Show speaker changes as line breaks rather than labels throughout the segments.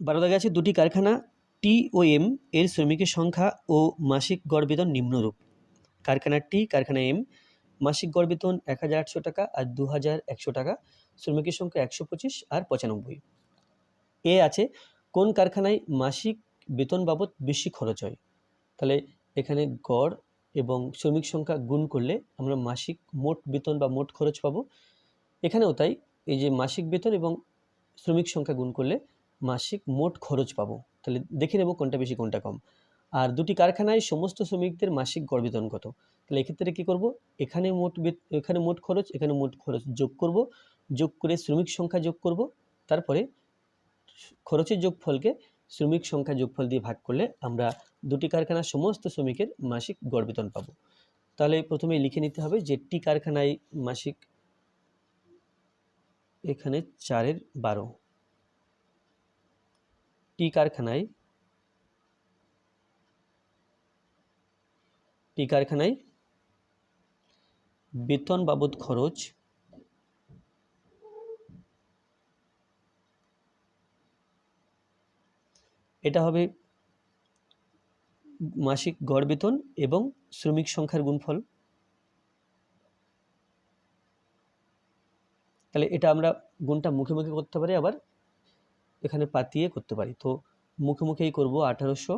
বারো দাগে আছে দুটি কারখানা, টি ও এম, এর শ্রমিকের সংখ্যা ও মাসিক গড় বেতন নিম্নরূপ। কারখানা টি কারখানা এম, মাসিক গড় বেতন এক হাজার আটশো টাকা আর দু হাজার একশো টাকা, শ্রমিকের সংখ্যা একশো পঁচিশ আর পঁচানব্বই। এ আছে কোন কারখানায় মাসিক বেতন বাবদ বেশি খরচ হয়? তাহলে এখানে গড় এবং শ্রমিক সংখ্যা গুণ করলে আমরা মাসিক মোট বেতন বা মোট খরচ পাবো। এখানেও তাই এই যে মাসিক বেতন এবং শ্রমিক সংখ্যা গুণ করলে মাসিক মোট খরচ পাবো। তাহলে দেখে নেব কোনটা বেশি, কোনটা কম। আর দুটি কারখানায় সমস্ত শ্রমিকদের মাসিক গড় বেতন কত? তাহলে এক্ষেত্রে কী করব? এখানে মোট এখানে মোট খরচ, এখানে মোট খরচ যোগ করব। যোগ করে শ্রমিক সংখ্যা যোগ করব। তারপরে খরচের যোগফলকে শ্রমিক সংখ্যা যোগফল দিয়ে ভাগ করলে আমরা দুটি কারখানার সমস্ত শ্রমিকের মাসিক গড় বেতন পাবো। তাহলে প্রথমে লিখে নিতে হবে যে টি কারখানায় মাসিক এখানে চারের বারো। টি কারখানায় টি কারখানায় বেতন বাবদ খরচ এটা হবে মাসিক গড় বেতন এবং শ্রমিক সংখ্যার গুণফল। তাহলে এটা আমরা গুণটা মুখে মুখে করতে পারি, আবার এখানে পাতিয়ে করতে পারি। তো মুখে মুখেই করব আঠারোশো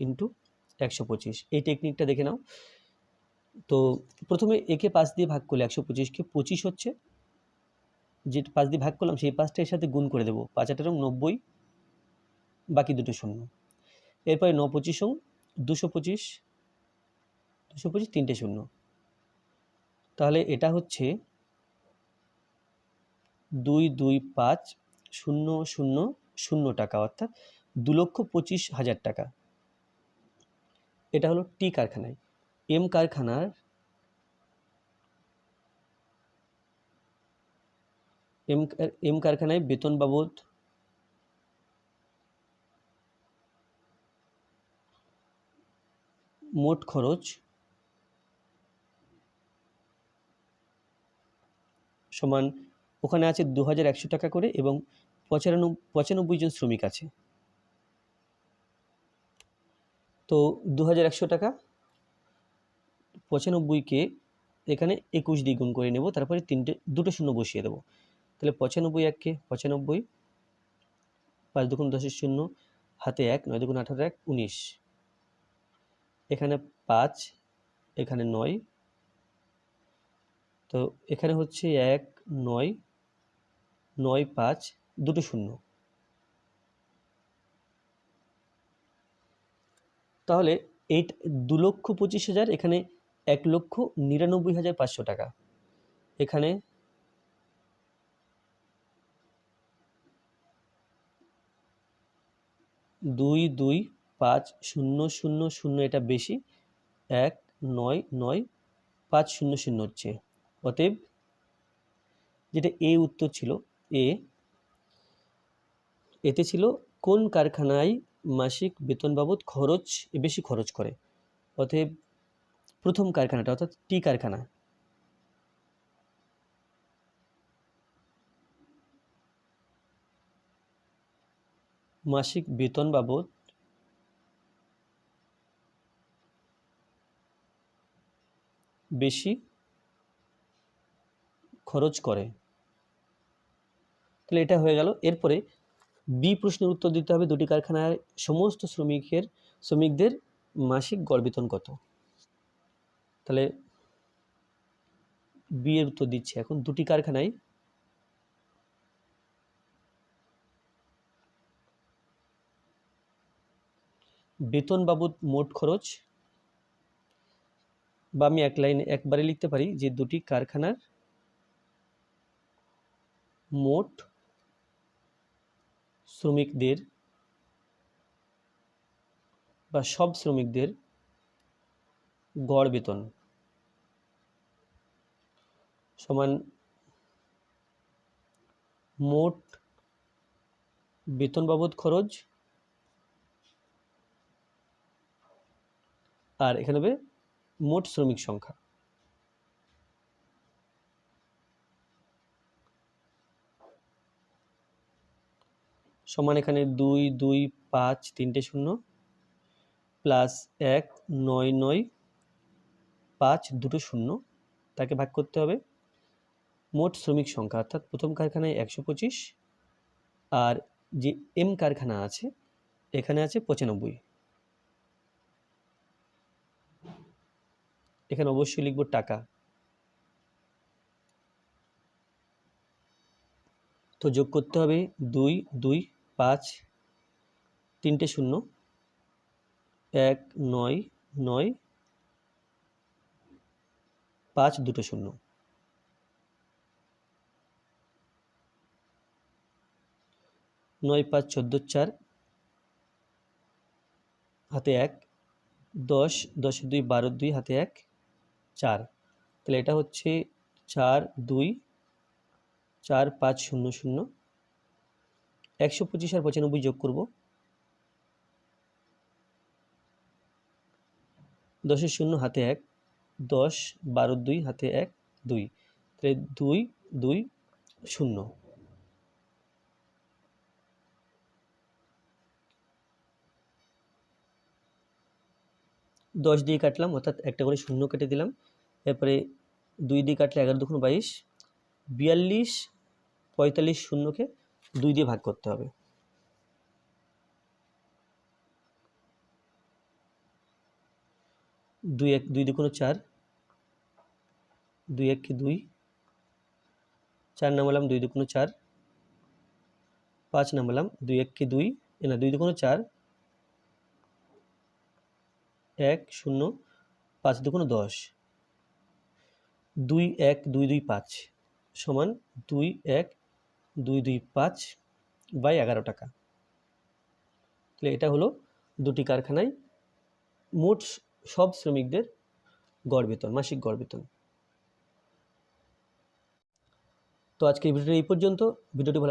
ইন্টু একশো পঁচিশ। এই টেকনিকটা দেখে নাও। তো প্রথমে একে পাঁচ দিয়ে ভাগ করলে একশো পঁচিশকে পঁচিশ হচ্ছে। যে পাঁচ দিয়ে ভাগ করলাম, সেই পাঁচটা এর সাথে গুণ করে দেবো। পাঁচ আঠারো, নব্বই, বাকি দুটো শূন্য। এরপরে ন পঁচিশ দুশো পঁচিশ দুশো পঁচিশ, তিনটে শূন্য। তাহলে এটা হচ্ছে দুই দুই, পাঁচ শূন্য শূন্য শূন্য টাকা, অর্থাৎ দু লক্ষ পঁচিশ হাজার টাকা। এটা হলো টি কারখানায়। এম কারখানার এম এম কারখানায় বেতন বাবদ মোট খরচ সমান ওখানে আছে দু হাজার একশো টাকা করে এবং পঁচানব্বই পঁচানব্বই জন শ্রমিক আছে। তো দু হাজার একশো টাকা পঁচানব্বইকে এখানে একুশ দ্বিগুণ করে নেব, তারপরে তিনটে, দুটো শূন্য বসিয়ে দেবো। তাহলে পঁচানব্বই এককে পঁচানব্বই পাঁচ দুগুণ দশের শূন্য, হাতে এক, নয় দুগুণ আঠারো এক, উনিশ। এখানে পাঁচ, এখানে নয়। তো এখানে হচ্ছে এক, নয় নয় পাঁচ দুটো শূন্য। তাহলে এই দু লক্ষ পঁচিশ হাজার, এখানে এক লক্ষ নিরানব্বই হাজার পাঁচশো টাকা। এখানে দুই দুই, পাঁচ, শূন্য শূন্য শূন্য, এটা বেশি। এক, নয় নয়, পাঁচ, শূন্য শূন্য হচ্ছে। অতএব যেটা এ উত্তর ছিল এ, এতে ছিল কোন কারখানায় মাসিক বেতন বাবদ খরচ বেশি খরচ করে? অতএব প্রথম কারখানাটা, অর্থাৎ টি কারখানা। মাসিক বেতন বাবদ বেশি খরচ করে। তাহলে এটা হয়ে গেল। এরপরে বি প্রশ্নের উত্তর দিতে হবে, দুটি কারখানায় সমস্ত শ্রমিকের, শ্রমিকদের মাসিক গড় বেতন কত? তাহলে বি এর উত্তর দিচ্ছে এখন। দুটি কারখানায় বেতন বাবদ মোট খরচ, বা আমি এক লাইনে একবারে লিখতে পারি যে দুটি কারখানার মোট শ্রমিকদের বা সব শ্রমিকদের গড় বেতন সমান মোট বেতন বাবদ খরচ আর এখানে হবে মোট শ্রমিক সংখ্যা। সমান এখানে দুই দুই, পাঁচ, তিনটে শূন্য প্লাস এক, নয় নয়, পাঁচ, দুটো শূন্য, তাকে ভাগ করতে হবে। মোট শ্রমিক সংখ্যা, অর্থাৎ প্রথম কারখানায় একশো পঁচিশ, আর যে এম কারখানা আছে, এখানে আছে পঁচানব্বই। এখানে অবশ্যই লিখব টাকা। তো যোগ করতে হবে দুই দুই পাঁচ, তিনটে শূন্য, এক, নয় নয়, পাঁচ, দুটো শূন্য। নয়, পাঁচ, চোদ্দ, চার, হাতে এক, দশ দশ, দুই, বারো, দুই, হাতে এক, চার। তাহলে এটা হচ্ছে চার, দুই, চার, পাঁচ, শূন্য শূন্য। একশো পঁচিশ আর পঁচানব্বই যোগ করব। দশের শূন্য হাতে এক, দশ, বারো, দুই হাতে এক, দুই। তাহলে দুই দুই, শূন্য। দশ দিয়ে কাটলাম, অর্থাৎ একটা করে শূন্য কেটে দিলাম। এরপরে দুই দিয়ে কাটলে এগারো দুগুণ বাইশ, বিয়াল্লিশ, পঁয়তাল্লিশ শূন্যকে দুই দিয়ে ভাগ করতে হবে। দুই এক, দুই দুগুণ চার, দুই এককে দুই, চার নামালাম দুই দু দুগুণ চার, পাঁচ নামালাম দুই এককে দুই, এ না দুই দুগুণ চার, এক শূন্য, পাঁচ দুগুণ দশ, দুই এক, দুই দুই পাঁচ, সমান দুই এক দুই দুই পাঁচ বাই এগারো টাকা। তাহলে এটা হলো দুটি কারখানায় মোট সব শ্রমিকদের গড় বেতন, মাসিক গড় বেতন। তো আজকে ভিডিওটা এই পর্যন্ত। ভিডিওটি ভালো